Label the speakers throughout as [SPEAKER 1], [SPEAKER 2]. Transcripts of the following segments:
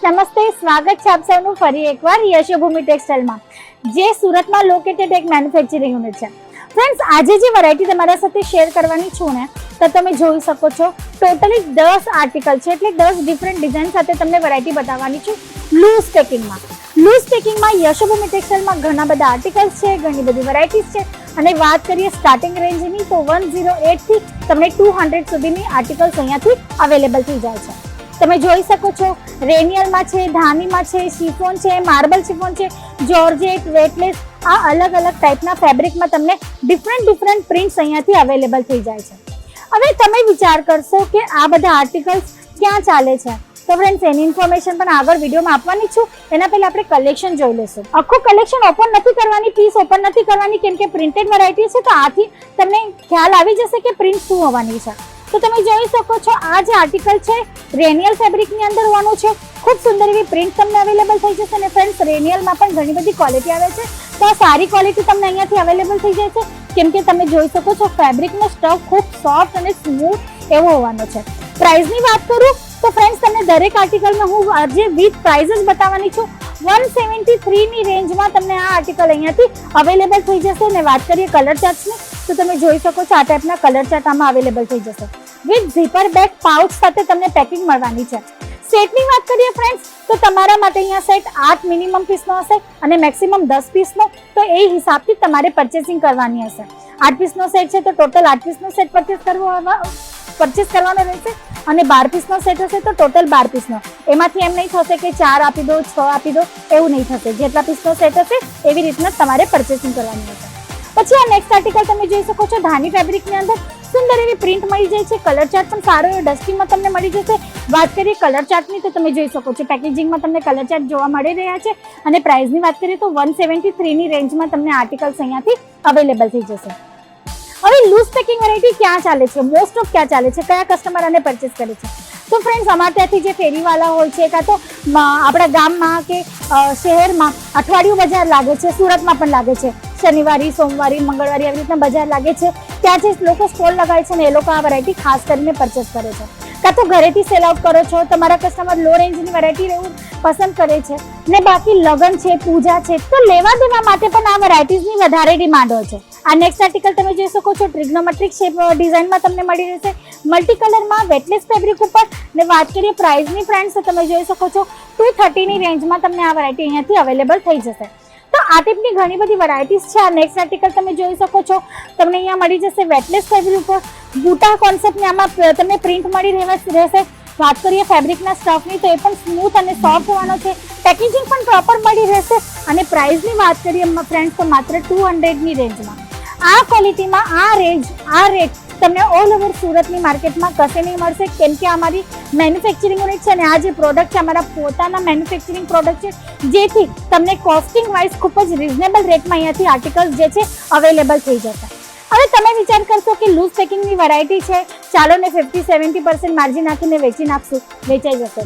[SPEAKER 1] Friends નમસ્તે. સ્વાગત છે આપ સૌનું ફરી એકવાર યશોભૂમિ ટેક્સટાઇલમાં, જે સુરતમાં લોકેટેડ એક મેન્યુફેક્ચરિંગ યુનિટ છે. ફ્રેન્ડ્સ આજે જે વેરાયટી તમારા સાથે શેર કરવાની છું ને, તો તમે જોઈ શકો છો ટોટલી દસ આર્ટિકલ છે, એટલે દસ ડિફરન્ટ ડિઝાઇન સાથે તમને વેરાયટી બતાવવાની છું લૂઝ પેકિંગમાં લૂઝ પેકિંગમાં યશોભૂમિ ટેક્સટાઇલમાં ઘણા બધા આર્ટિકલ્સ છે, ઘણી બધી વેરાયટીઝ છે. અને વાત કરીએ સ્ટાર્ટિંગ રેન્જની તો વન ઝીરો એટથી તમને ટુ હંડ્રેડ સુધીની આર્ટિકલ્સ અહીંયાથી અવેલેબલ થઈ જાય છે. તમે જોઈ શકો છો. રેનિયલમાં છે, ધામીમાં છે, શિફોન છે, માર્બલ શિફોન છે જોર્જેટ વેટલેસ, આ અલગ અલગ ટાઈપના ફેબ્રિકમાં તમને ડિફરન્ટ ડિફરન્ટ પ્રિન્ટ્સ અહીંયાથી અવેલેબલ થઈ જાય છે. હવે તમે વિચાર કરશો કે આ બધા આર્ટિકલ્સ ક્યાં ચાલે છે. તો ફ્રેન્ડ્સ એની ઇન્ફોર્મેશન પણ આગળ વિડીયોમાં આપવાની છું. એના પહેલાં આપણે કલેક્શન જોઈ લઈશું. આખું કલેક્શન ઓપન નથી કરવાની પીસ ઓપન નથી કરવાની, કેમ કે પ્રિન્ટેડ વેરાયટી છે, તો આથી તમને ખ્યાલ આવી જશે કે પ્રિન્ટ શું હોવાની છે. તો તમે જોઈ શકો છો, આ જે આર્ટિકલ છે રેનિયલ ફેબ્રિકની અંદર હોવાનું છે. ખૂબ સુંદર એવી પ્રિન્ટ તમને અવેલેબલ થઈ જશે અને ફ્રેન્ડ્સ રેનિયલમાં પણ ઘણી બધી ક્વોલિટી આવે છે. તો આ સારી ક્વોલિટી તમને અહીંયાથી અવેલેબલ થઈ જાય છે. કેમ કે તમે જોઈ શકો છો ફેબ્રિકનો સ્ટફ ખૂબ સોફ્ટ અને સ્મૂથ એવો હોવાનો છે. પ્રાઇસની વાત કરું, તો ફ્રેન્ડ્સ તમને દરેક આર્ટિકલમાં હું આજે વિથ પ્રાઇઝસ બતાવવાની છું. વન સેવન્ટી થ્રીની રેન્જમાં તમને આ આર્ટિકલ અહીંયાથી અવેલેબલ થઈ જશે. અને વાત કરીએ કલર ચાર્ટ્સની તો તમે જોઈ શકો છો આ ટાઈપના કલર ચાર્ટ આમાં અવેલેબલ થઈ જશે. વિથ ઝીપર બેગ પાઉચ સાથે તમને પેકિંગ મળવાની છે. સેટની વાત કરીએ ફ્રેન્ડ્સ, તો તમારા માટે અહીંયા સેટ આઠ મિનિમમ પીસનો હશે અને મેક્સિમમ દસ પીસનો, તો એ હિસાબથી તમારે પરચેસિંગ કરવાની હશે. આઠ પીસનો સેટ છે તો ટોટલ આઠ પીસનો સેટ પરચેસ કરવો પરચેસ કરવાનો રહેશે અને બાર પીસનો સેટ હશે તો ટોટલ બાર પીસનો. એમાંથી એમ નહીં થશે કે ચાર આપી દો, છ આપી દો, એવું નહીં થશે. જેટલા પીસનો સેટ હશે, એવી રીતના તમારે પરચેસિંગ કરવાની હશે પછી આ નેક્સ્ટ આર્ટિકલ તમે જોઈ શકો છો ધાની ફેબ્રિકની અંદર. સુંદર એવી પ્રિન્ટ મળી જાય છે. કલર ચાર્ટ પણ સારો એવો ડસ્ટિંગમાં તમને મળી જશે. વાત કરીએ કલર ચાર્ટની તો તમે જોઈ શકો છો પેકેજિંગમાં તમને કલર ચાર્ટ જોવા મળી રહ્યા છે. અને પ્રાઇસની વાત કરીએ તો વન સેવન્ટી થ્રીની રેન્જમાં તમને આર્ટિકલ્સ અહીંયાથી અવેલેબલ થઈ જશે. હવે લૂઝ પેકિંગ વેરાયટી ક્યાં ચાલે છે? મોસ્ટ ઓફ ક્યાં ચાલે છે? કયા કસ્ટમર આને પરચેસ કરે છે? તો ફ્રેન્ડ્સ અમારે ત્યાંથી જે ફેરીવાલા હોય છે કાં તો આપણા ગામમાં કે શહેરમાં અઠવાડિયું બજાર લાગે છે, સુરતમાં પણ લાગે છે. શનિવારી, સોમવારી, મંગળવારી આવી રીતના બજાર લાગે છે. ત્યાં જે લોકો સ્ટોલ લગાવે છે ને, એ લોકો આ વેરાયટી ખાસ કરીને પરચેસ કરે છે. કાં તો ઘરેથી સેલ આઉટ કરો છો, તમારા કસ્ટમર લો રેન્જની વેરાયટી રહેવું પસંદ કરે છે, ને બાકી લગ્ન છે, પૂજા છે, તો લેવા દેવા માટે પણ આ વેરાયટીઝની વધારે ડિમાન્ડ હોય છે. આ નેક્સ્ટ આર્ટિકલ તમે જોઈ શકો છો ટ્રિગ્નોમેટ્રિક શેપ ડિઝાઇનમાં તમને મળી રહેશે. મલ્ટી કલરમાં વેટલેસ ફેબ્રિક ઉપર, ને વાત કરીએ પ્રાઇઝની ફ્રેન્ડ્સ તમે જોઈ શકો છો ટુ થર્ટીની રેન્જમાં તમને આ વેરાયટી અહીંયાથી અવેલેબલ થઈ જશે. આ ટાઈપની ઘણી બધી વેરાયટીઝ છે. આ નેક્સ્ટ આર્ટિકલ તમે જોઈ શકો છો. તમને અહીંયા મળી જશે વેટલેસ ફેબ્રિક ઉપર. બુટા કોન્સેપ્ટની આમાં તમને પ્રિન્ટ મળી રહેવા- રહેશે. વાત કરીએ ફેબ્રિકના સ્ટફની તો એ પણ સ્મૂથ અને સોફ્ટ હોવાનો છે. પેકેજિંગ પણ પ્રોપર મળી રહેશે. અને પ્રાઇસની વાત કરીએ ફ્રેન્ડ્સ તો માત્ર ટુ હંડ્રેડની રેન્જમાં આ ક્વોલિટીમાં આ રેન્જ આ રેટ તમને ઓલ ઓવર સુરતની માર્કેટમાં કશે નહીં મળશે? કેમ કે અમારી મેન્યુફેક્ચરિંગ યુનિટ છે અને આ જે પ્રોડક્ટ છે, અમારા પોતાના મેન્યુફેક્ચરિંગ પ્રોડક્ટ છે, જેથી તમને કોસ્ટિંગ વાઇઝ ખૂબ જ રિઝનેબલ રેટમાં અહીંયાથી આર્ટિકલ્સ જે છે અવેલેબલ થઈ જશે. હવે તમે વિચાર કરશો કે લૂઝ પેકિંગની વેરાયટી છે, ચાલો ને ફિફ્ટી સેવન્ટી પર્સન્ટ માર્જિન નાખીને વેચી નાખશું, વેચાઈ જશે.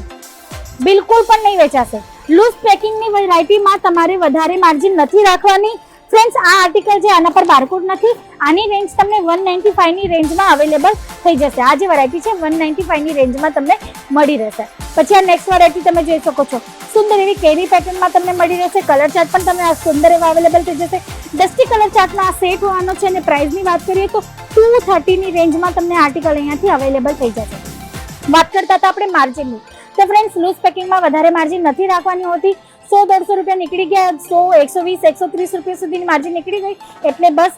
[SPEAKER 1] બિલકુલ પણ નહીં વેચાશે. લૂઝ પેકિંગની વેરાયટીમાં તમારે વધારે માર્જિન નથી રાખવાની. ફ્રેન્ડ્સ આ આર્ટિકલ છે, આના પર બારકોડ નથી. આની રેન્જ તમને વન નાઇન્ટી ફાઈવની રેન્જમાં અવેલેબલ થઈ જશે. આ જે વેરાયટી છે વન નાઇન્ટી ફાઈવની રેન્જમાં તમને મળી રહેશે. પછી આ નેક્સ્ટ વેરાયટી તમે જોઈ શકો છો. સુંદર એવી કેરી પેટર્નમાં તમને મળી રહેશે. કલર ચાર્ટ પણ તમને આ સુંદર એવા અવેલેબલ થઈ જશે. ડસ્ટી કલર ચાર્ટમાં આ સેટ હોવાનો છે અને પ્રાઇસની વાત કરીએ તો ટુ થર્ટીની રેન્જમાં તમને આર્ટિકલ અહીંયાથી અવેલેબલ થઈ જશે. વાત કરતા હતા આપણે માર્જિનની તો ફ્રેન્ડ્સ લૂઝ પેકિંગમાં વધારે માર્જિન નથી રાખવાની હોતી. સો દોઢસો રૂપિયા નીકળી ગયા, સો એકસો વીસ, એકસો ત્રીસ રૂપિયા સુધીની માર્જિન નીકળી ગઈ. એટલે બસ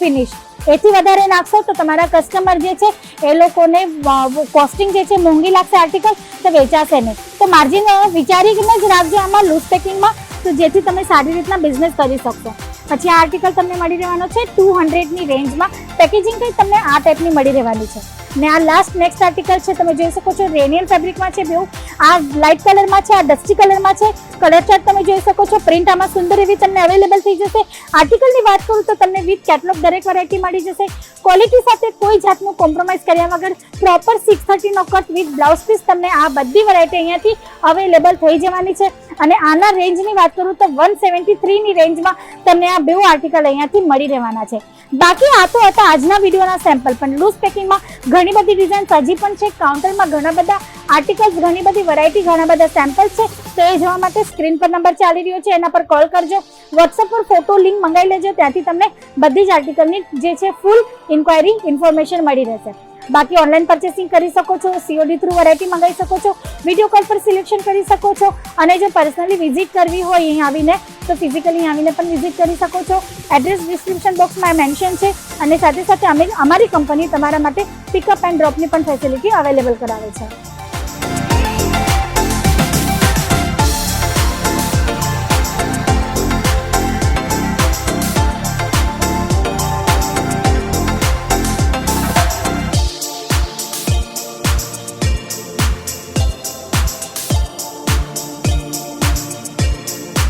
[SPEAKER 1] ફિનિશ એથી વધારે નાખશો તો તમારા કસ્ટમર જે છે, એ લોકોને કોસ્ટિંગ જે છે, મોંઘી લાગશે આર્ટિકલ તો વેચાશે નહીં. તો માર્જિન વિચારીને જ રાખજો આમાં લૂઝ પેકિંગમાં તો જેથી તમે સારી રીતના બિઝનેસ કરી શકશો. પછી આ આર્ટિકલ તમને મળી રહેવાનો છે ટુ હંડ્રેડની રેન્જમાં પેકેજિંગ કંઈ તમને આ ટાઈપની મળી રહેવાની છે. ને આ લાસ્ટ નેક્સ્ટ આર્ટિકલ છે, તમે જોઈ શકો છો રેનિયલ ફેબ્રિકમાં છે બેઉ. આ લાઇટ કલરમાં છે, આ ડસ્ટી કલરમાં છે. કલર ચાર્ટ તમે જોઈ શકો છો પ્રિન્ટ આમાં સુંદર એવી તમને અવેલેબલ થઈ જશે. આર્ટિકલની વાત કરું તો તમને વિથ કેટલોગ દરેક વેરાયટી મળી જશે. ક્વોલિટી સાથે કોઈ જાતનું કોમ્પ્રોમાઇઝ કર્યા વગર પ્રોપર સિક્સ થર્ટીનો કટ વિથ બ્લાઉઝ પીસ તમને આ બધી વેરાયટી અહીંયાથી અવેલેબલ થઈ જવાની છે. અને આના રેન્જની વાત કરું તો વન સેવન્ટી થ્રીની રેન્જમાં તમને આ બે આર્ટિકલ અહીંયાથી મળી રહેવાના છે. બાકી આ તો હતા આજના વિડીયોના સેમ્પલ પણ લૂઝ પેકિંગમાં ઘણી બધી ડિઝાઇન્સ હજી પણ છે. કાઉન્ટરમાં ઘણા બધા આર્ટિકલ્સ ઘણી બધી વેરાયટી ઘણા બધા સેમ્પલ્સ છે. તો એ જોવા માટે સ્ક્રીન પર નંબર ચાલી રહ્યો છે. એના પર કોલ કરજો. વોટ્સઅપ પર ફોટો લિંક મંગાવી લેજો. ત્યાંથી તમને બધી જ આર્ટિકલની જે છે ફૂલ ઇન્ક્વાયરી ઇન્ફોર્મેશન મળી રહેશે. બાકી ઓનલાઈન પરચેસિંગ કરી શકો છો સીઓડી થ્રુ વેરાયટી મંગાવી શકો છો વીડિયો કોલ પર સિલેક્શન કરી શકો છો, અને જો પર્સનલી વિઝિટ કરવી હોય અહીં આવીને, તો ફિઝિકલી અહીં આવીને પણ વિઝિટ કરી શકો છો. એડ્રેસ ડિસ્ક્રિપ્શન બોક્સમાં મેન્શન છે, અને સાથે સાથે અમે અમારી કંપની તમારા માટે પિકઅપ એન્ડ ડ્રોપની પણ ફેસિલિટી અવેલેબલ કરાવે છે.